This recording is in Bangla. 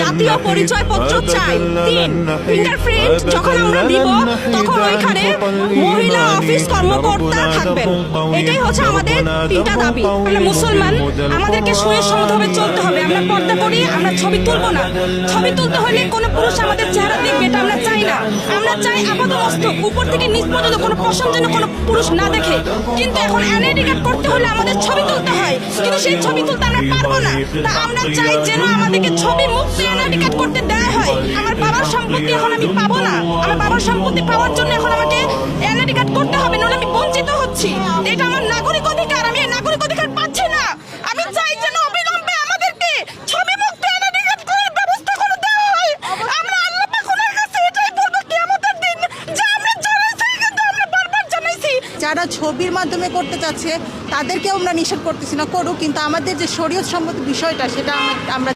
জাতীয় পরিচয়পত্র চাই তিন যখন আমরা দিব তখন ওইখানে মহিলা অফিস কর্মকর্তা থাকবেন এটাই হচ্ছে আমাদের তিনটা দাবি মুসলমান আমাদেরকে সুয়ের সমভাবে চলতে হবে আমরা পর্দা করি আমরা ছবি তুলবো না ছবি তুলতে হলে কোনো পুরুষ আমাদের চেহারা দেখবে এটা আমরা চাই না আমরা চাই আপাত মস্তক উপর থেকে নিচ পর্যন্ত কোনো কোনো পুরুষ না দেখে কিন্তু এখন কার্ড করতে হলে আমাদের ছবি তুলতে কিন্তু সেই ছবি তুলতে আমরা পারব না। তা আমরা চাই যেন আমাদেরকে ছবি মুক্ত এনআইডি কার্ড করতে হয়। আমার বাবার সম্পত্তি এখন আমি পাবো না। আমার বাবার সম্পত্তি পাওয়ার জন্য এখন আমাকে এনআইডি কার্ড করতে হবে, নাহলে আমি বঞ্চিত যারা ছবির মাধ্যমে করতে চাচ্ছে, তাদেরকেও আমরা নিষেধ করতেছি না, করুক, কিন্তু আমাদের যে শরীয়ত সম্মত বিষয়টা, সেটা আমরা- আমরা